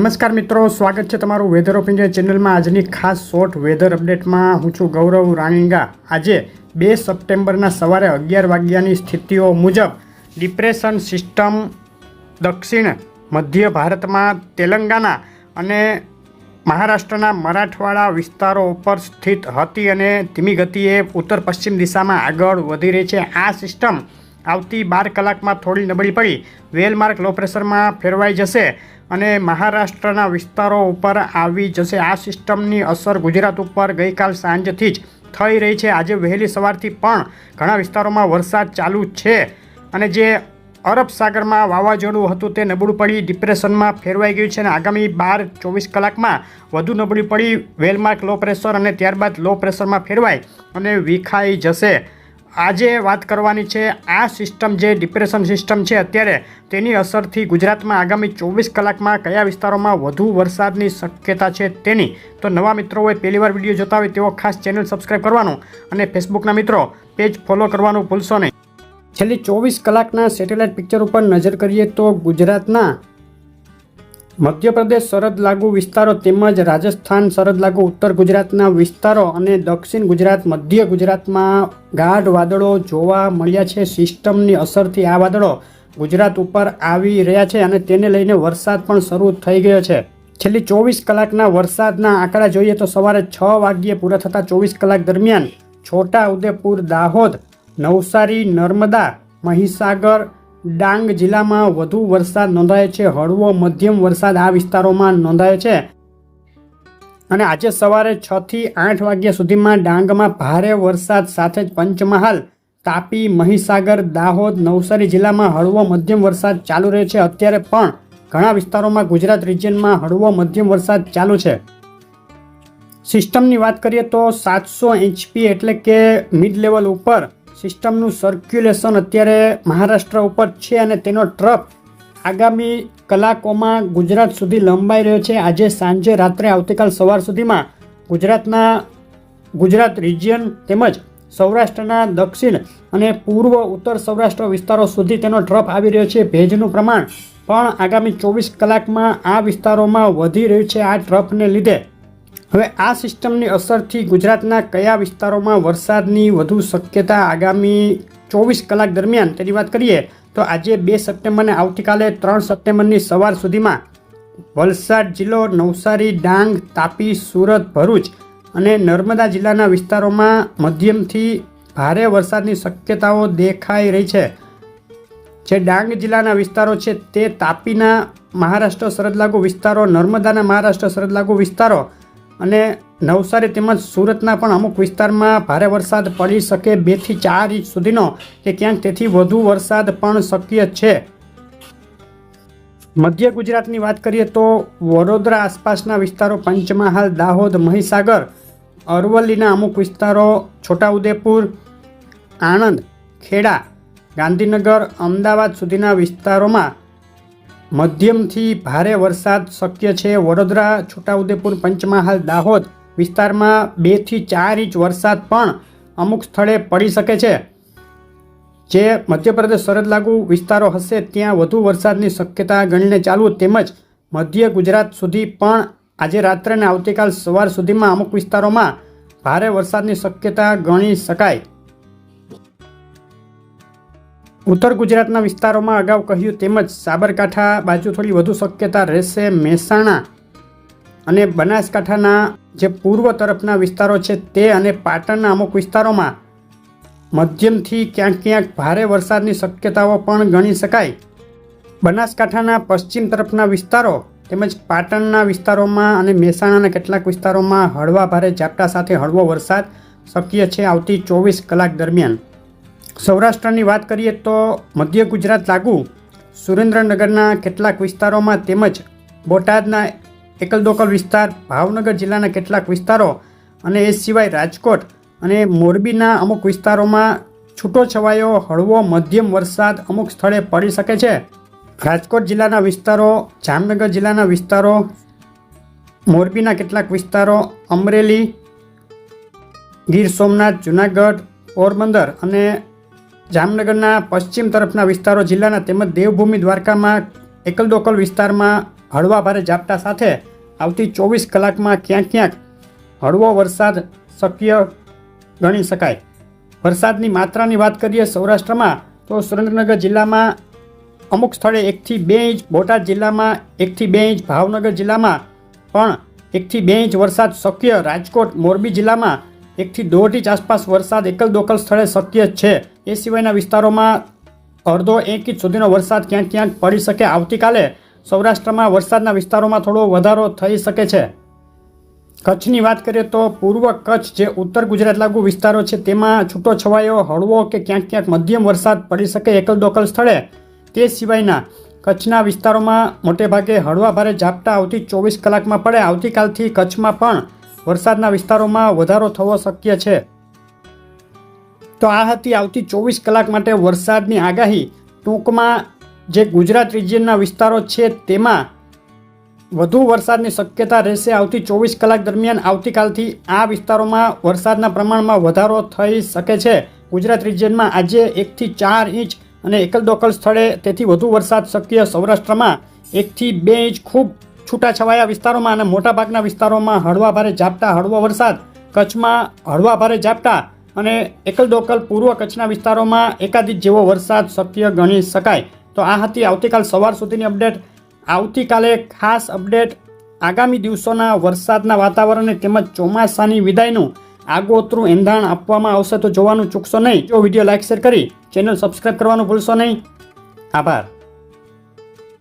નમસ્કાર મિત્રો, સ્વાગત છે તમારું વેધર ઓફ ઇન્ડિયા ચેનલમાં. આજની ખાસ શોર્ટ વેધર અપડેટમાં હું છું ગૌરવ રાણીંગા. આજે બે સપ્ટેમ્બરના સવારે અગિયાર વાગ્યાની સ્થિતિઓ મુજબ ડિપ્રેશન સિસ્ટમ દક્ષિણ મધ્ય ભારતમાં તેલંગાના અને મહારાષ્ટ્રના મરાઠવાડા વિસ્તારો ઉપર સ્થિત હતી અને ધીમી ગતિએ ઉત્તર પશ્ચિમ દિશામાં આગળ વધી રહી છે. આ સિસ્ટમ આવતી બાર કલાકમાં થોડી નબળી પડી. વેલમાર્ક લો પ્રેશરમાં ફેરવાઈ જશે. અને મહારાષ્ટ્રના વિસ્તારો ઉપર આવી જશે. આ સિસ્ટમની અસર ગુજરાત ઉપર ગઈકાલ સાંજથી જ થઈ રહી છે. આજે વહેલી સવારથી પણ ઘણા વિસ્તારોમાં વરસાદ ચાલુ છે અને જે અરબ સાગરમાં વાવાઝોડું હતું તે નબળું પડી, ડિપ્રેશનમાં ફેરવાઈ ગયું છે અને આગામી બાર, ચોવીસ કલાકમાં વધુ નબળી પડી. વેલમાર્ક લો પ્રેશર અને ત્યારબાદ લો પ્રેશરમાં ફેરવાય અને વિખાઈ જશે. આજે વાત કરવાની છે, આ સિસ્ટમ જે ડિપ્રેશન સિસ્ટમ છે, અત્યારે તેની અસરથી ગુજરાતમાં આગામી ચોવીસ કલાકમાં કયા વિસ્તારોમાં વધુ વરસાદની શક્યતા છે તેની તો નવા મિત્રો હોય પહેલીવાર વીડિયો જોતા હોય તેઓ ખાસ ચેનલ સબસ્ક્રાઈબ કરવાનું અને ફેસબુકના મિત્રો પેજ ફોલો કરવાનું ભૂલશો નહીં. છેલ્લી ચોવીસ કલાકના સેટેલાઇટ પિક્ચર ઉપર નજર કરીએ તો ગુજરાતના મધ્યપ્રદેશ સરહદ લાગુ વિસ્તારો તેમજ રાજસ્થાન સરહદ લાગુ ઉત્તર ગુજરાતના વિસ્તારો અને દક્ષિણ ગુજરાત, મધ્ય ગુજરાતમાં ગાઢ વાદળો જોવા મળ્યા છે. સિસ્ટમની અસરથી આ વાદળો ગુજરાત ઉપર આવી રહ્યા છે અને તેને લઈને વરસાદ પણ શરૂ થઈ ગયો છે. છેલ્લી ચોવીસ કલાકના વરસાદના આંકડા જોઈએ તો સવારે છ વાગ્યે પૂરા થતા ચોવીસ કલાક દરમિયાન છોટા ઉદેપુર દાહોદ, નવસારી, નર્મદા, મહીસાગર ડાંગ જિલ્લામાં વધુ વરસાદ નોંધાયો છે. હળવો મધ્યમ વરસાદ આ વિસ્તારોમાં નોંધાયો છે. અને આજે સવારે છ થી આઠ વાગ્યા સુધીમાં ડાંગમાં ભારે વરસાદ સાથે જ પંચમહાલ, તાપી, મહીસાગર, દાહોદ, નવસારી જિલ્લામાં હળવો મધ્યમ વરસાદ ચાલુ રહે છે. અત્યારે પણ ઘણા વિસ્તારોમાં ગુજરાત રિજિયનમાં હળવો મધ્યમ વરસાદ ચાલુ છે. સિસ્ટમની વાત કરીએ તો સાતસો એચપી એટલે કે મિડ લેવલ ઉપર સિસ્ટમનું સર્ક્યુલેશન અત્યારે મહારાષ્ટ્ર ઉપર છે અને તેનો ટ્રફ આગામી કલાકોમાં ગુજરાત સુધી લંબાઈ રહ્યો છે. આજે સાંજે રાત્રે આવતીકાલ સવાર સુધીમાં ગુજરાતના, ગુજરાત રિજિયન તેમજ સૌરાષ્ટ્રના દક્ષિણ અને પૂર્વ ઉત્તર સૌરાષ્ટ્ર વિસ્તારો સુધી તેનો ટ્રફ આવી રહ્યો છે. ભેજનું પ્રમાણ પણ આગામી ચોવીસ કલાકમાં આ વિસ્તારોમાં વધી રહ્યું છે. આ ટ્રફને લીધે હવે આ સિસ્ટમની અસરથી ગુજરાતના કયા વિસ્તારોમાં વરસાદની વધુ શક્યતા આગામી ચોવીસ કલાક દરમિયાન? તેની વાત કરીએ તો આજે બે સપ્ટેમ્બરને આવતીકાલે ત્રણ સપ્ટેમ્બરની સવાર સુધીમાં વલસાડ જિલ્લો, નવસારી, ડાંગ, તાપી, સુરત, ભરૂચ અને નર્મદા જિલ્લાના વિસ્તારોમાં મધ્યમથી ભારે વરસાદની શક્યતાઓ દેખાઈ રહી છે. જે ડાંગ જિલ્લાના વિસ્તારો છે તે તાપીના મહારાષ્ટ્ર સરહદ લાગુ વિસ્તારો, નર્મદાના મહારાષ્ટ્ર સરહદ લાગુ વિસ્તારો અને નવસારી તેમજ સુરતના પણ અમુક વિસ્તારમાં ભારે વરસાદ પડી શકે બેથી ચાર ઇંચ સુધીનો કે ક્યાંક તેથી વધુ વરસાદ પણ શક્ય છે. મધ્ય ગુજરાતની વાત કરીએ તો વડોદરા આસપાસના વિસ્તારો પંચમહાલ, દાહોદ, મહીસાગર, અરવલ્લીના અમુક વિસ્તારો છોટાઉદેપુર, આણંદ, ખેડા, ગાંધીનગર, અમદાવાદ સુધીના વિસ્તારોમાં મધ્યમથી ભારે વરસાદ શક્ય છે. વડોદરા, છોટાઉદેપુર, પંચમહાલ, દાહોદ વિસ્તારમાં બેથી ચાર ઇંચ વરસાદ પણ અમુક સ્થળે પડી શકે છે. જે મધ્યપ્રદેશ સરહદ લાગુ વિસ્તારો હશે, ત્યાં વધુ વરસાદની શક્યતા ગણીને ચાલવું તેમજ મધ્ય ગુજરાત સુધી પણ આજે રાત્રે અને આવતીકાલ સવાર સુધીમાં અમુક વિસ્તારોમાં ભારે વરસાદની શક્યતા ગણી શકાય. ઉત્તર ગુજરાતના વિસ્તારોમાં અગાઉ કહ્યું તેમજ સાબરકાંઠા બાજુ થોડી વધુ શક્યતા રહેશે મહેસાણા અને બનાસકાંઠાના જે પૂર્વ તરફના વિસ્તારો છે તે અને પાટણના અમુક વિસ્તારોમાં મધ્યમથી ક્યાંક ક્યાંક ભારે વરસાદની શક્યતાઓ પણ ગણી શકાય. બનાસકાંઠાના પશ્ચિમ તરફના વિસ્તારો તેમજ પાટણના વિસ્તારોમાં અને મહેસાણાના કેટલાક વિસ્તારોમાં હળવા ભારે ઝાપટા સાથે હળવો વરસાદ શક્ય છે આવતી ચોવીસ કલાક દરમિયાન. સૌરાષ્ટ્રની વાત કરીએ તો મધ્ય ગુજરાત લાગુ. સુરેન્દ્રનગરના કેટલાક વિસ્તારોમાં તેમજ બોટાદના એકલદોકલ વિસ્તાર, ભાવનગર જિલ્લાના કેટલાક વિસ્તારો અને એ સિવાય રાજકોટ અને મોરબીના અમુક વિસ્તારોમાં છૂટો છવાયો હળવો મધ્યમ વરસાદ અમુક સ્થળે પડી શકે છે. રાજકોટ જિલ્લાના વિસ્તારો, જામનગર જિલ્લાના વિસ્તારો, મોરબીના કેટલાક વિસ્તારો, અમરેલી, ગીર સોમનાથ, જુનાગઢ, પોરબંદર અને જામનગરના પશ્ચિમ તરફના વિસ્તારો જિલ્લાના તેમજ દેવભૂમિ દ્વારકામાં એકલદોકલ વિસ્તારમાં હળવા ભારે ઝાપટા સાથે આવતી ચોવીસ કલાકમાં ક્યાંક ક્યાંક હળવો વરસાદ શક્ય ગણી શકાય. વરસાદની માત્રાની વાત કરીએ સૌરાષ્ટ્રમાં, તો સુરેન્દ્રનગર જિલ્લામાં અમુક સ્થળે એકથી બે ઇંચ, બોટાદ જિલ્લામાં એકથી બે ઇંચ, ભાવનગર જિલ્લામાં પણ એકથી બે ઇંચ વરસાદ શક્ય. રાજકોટ, મોરબી જિલ્લામાં એકથી દોઢ ઇંચ આસપાસ વરસાદ એકલ દોકલ સ્થળે શક્ય છે. એ સિવાયના વિસ્તારોમાં અડધો એક ઇંચ સુધીનો વરસાદ ક્યાંક ક્યાંક પડી શકે. આવતીકાલે સૌરાષ્ટ્રમાં વરસાદના વિસ્તારોમાં થોડો વધારો થઈ શકે છે. કચ્છની વાત કરીએ તો પૂર્વ કચ્છ જે ઉત્તર ગુજરાત લાગુ વિસ્તારો છે, તેમાં છૂટો છવાયો હળવો કે ક્યાંક ક્યાંક મધ્યમ વરસાદ પડી શકે એકલ દોકલ સ્થળે. તે સિવાયના કચ્છના વિસ્તારોમાં મોટેભાગે હળવા ભારે ઝાપટા આવતી ચોવીસ કલાકમાં પડે. આવતીકાલથી કચ્છમાં પણ વરસાદના વિસ્તારોમાં વધારો થવો શક્ય છે. તો આ હતી આવતી ચોવીસ કલાક માટે વરસાદની આગાહી. ટૂંકમાં જે ગુજરાત રિજિયનના વિસ્તારો છે તેમાં વધુ વરસાદની શક્યતા રહેશે આવતી ચોવીસ કલાક દરમિયાન. આવતીકાલથી આ વિસ્તારોમાં વરસાદના પ્રમાણમાં વધારો થઈ શકે છે. ગુજરાત રિજિયનમાં આજે એકથી ચાર ઇંચ અને એકલ દોકલ સ્થળે તેથી વધુ વરસાદ શક્ય સૌરાષ્ટ્રમાં એકથી બે ઇંચ ખૂબ છૂટાછવાયા વિસ્તારોમાં અને મોટાભાગના વિસ્તારોમાં હળવા ભારે ઝાપટા, હળવો વરસાદ, કચ્છમાં હળવા ભારે ઝાપટા અને એકલ દોકલ પૂર્વ કચ્છના વિસ્તારોમાં એકાદિત જેવો વરસાદ શક્ય ગણી શકાય. તો આ હતી આવતીકાલ સવાર સુધીની અપડેટ. આવતીકાલે ખાસ અપડેટ. આગામી દિવસોના વરસાદના વાતાવરણને તેમજ ચોમાસાની વિદાયનું આગોતરું એંધાણ આપવામાં આવશે તો જોવાનું ચૂકશો નહીં. જો વીડિયો લાઇક શેર કરી ચેનલ સબસ્ક્રાઈબ કરવાનું ભૂલશો નહીં. આભાર.